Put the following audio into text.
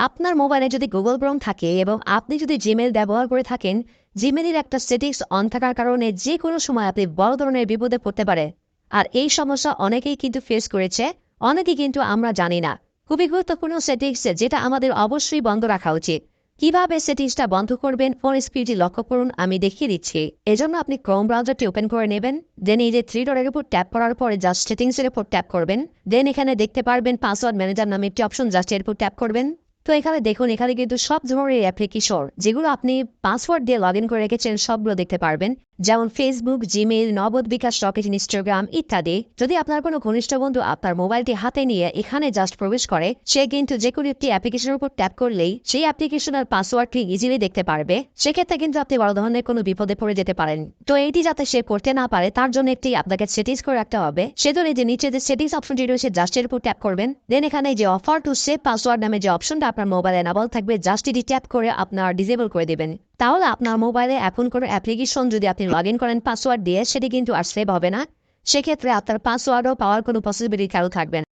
আপনার মোবাইলে যদি গুগল ক্রোম থাকে এবং আপনি যদি জিমেল ব্যবহার করে থাকেন জিমেলের একটা সেটিংস অন থাকার কারণে যে কোনো সময় আপনি বড় ধরনের বিপদে পড়তে পারে আর এই সমস্যা অনেকেই কিন্তু ফেস করেছে, অনেকেই কিন্তু আমরা জানি না। খুবই গুরুত্বপূর্ণ সেটিংস যেটা আমাদের অবশ্যই বন্ধ রাখা উচিত। কীভাবে সেটিংসটা বন্ধ করবেন ফোন স্ক্রিনটি লক্ষ্য করুন, আমি দেখিয়ে দিচ্ছি। এজন্য আপনি ক্রোম ব্রাউজারটি ওপেন করে নেবেন দেন এই যে থ্রি ডটের উপর ট্যাপ করার পরে জাস্ট সেটিংসের উপর ট্যাপ করবেন দেন এখানে দেখতে পারবেন পাসওয়ার্ড ম্যানেজার নামে একটি অপশন জাস্ট এর উপর ট্যাপ করবেন। তো এখানে দেখুন, এখানে কিন্তু সব ধরনের অ্যাপ্লিকেশন যেগুলো আপনি পাসওয়ার্ড দিয়ে লগ করে রেখেছেন, সবগুলো দেখতে পারবেন। যেমন ফেসবুক জিমেইল নগদ বিকাশ, রকেট ইনস্টাগ্রাম ইত্যাদি। যদি আপনার কোনো ঘনিষ্ঠ বন্ধু আপনার মোবাইলটি হাতে নিয়ে এখানে জাস্ট প্রবেশ করে, সে কিন্তু যে কোনো একটি অ্যাপ্লিকেশনের উপর ট্যাপ করলেই সেই অ্যাপ্লিকেশনের পাসওয়ার্ডটি ইজিলি দেখতে পারবে। সেক্ষেত্রে কিন্তু আপনি বড় ধরনের কোনো বিপদে পড়ে যেতে পারেন। তো এইটি যাতে সে করতে না পারে, তার জন্য একটি আপনাকে সেটিংস করে রাখতে হবে। সেজন্য যে নিচে যে সেটিংস অপশনটি রয়েছে জাস্টের উপর ট্যাপ করবেন দেন এখানে যে অফার টু সেভ পাসওয়ার্ড নামে যে অপশনটা আপনার মোবাইলে এনাবল থাকবে জাস্ট এটি ট্যাপ করে আপনার ডিসেবল করে দেবেন। তাহলে আপনার মোবাইলে এখন কোনো অ্যাপ্লিকেশন যদি আপনি লগ ইন করেন পাসওয়ার্ড দিয়ে, সেটি কিন্তু আর সেভ হবে না। সেক্ষেত্রে আপনার পাসওয়ার্ডও পাওয়ার কোনো পসিবিলিটি কারও থাকবে না।